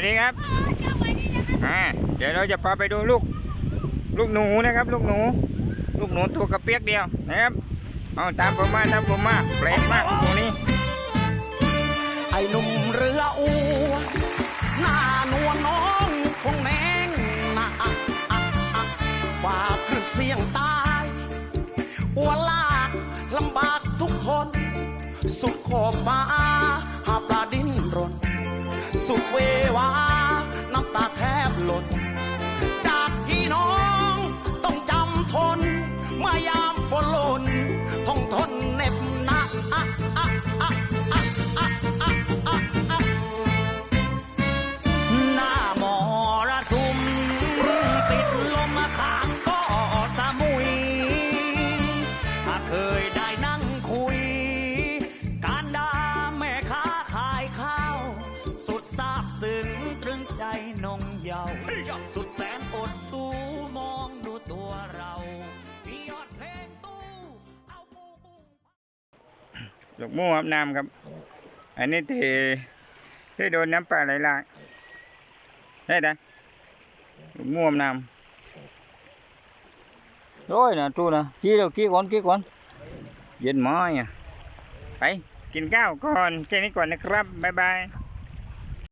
วัสดีครับอ่าเดี๋ยวเราจะพาไปดูลูก ลูกหนูนะครับ ลูกหนู ลูกหนูตัวกระเปียกเดียวนะครับเอาตามผมมาตามผมมาแปลกมากลูกหนูนี้ไอ้หนุ่มเรืออูหน้านวลน้องคงแนงนะอะอะอะว่าเครื่องเสียงตายอัวลากลำบากทุกคน สุดขอบฟ้าหาปลาดิ้นรน สุดเว เคยได้นั่งคุย การด่าแม่ค้าขายข้าว สุดซาบซึ้งตรึงใจนงเยาว์สุดแสนอดสู้มองดูตัวเราที่ยอดเพลงตู้เอาปูปูลูกหมูครับน้ำครับ อันนี้ที่ที่โดนน้ำปลาไหลหลากได้ดัลูกหมูครับน้ำโอ้ยนะตู้นะกี้เเย็นม้อะไปกินข้าวก่อนแค่นี้ก่อนนะครับ บ๊ายบาย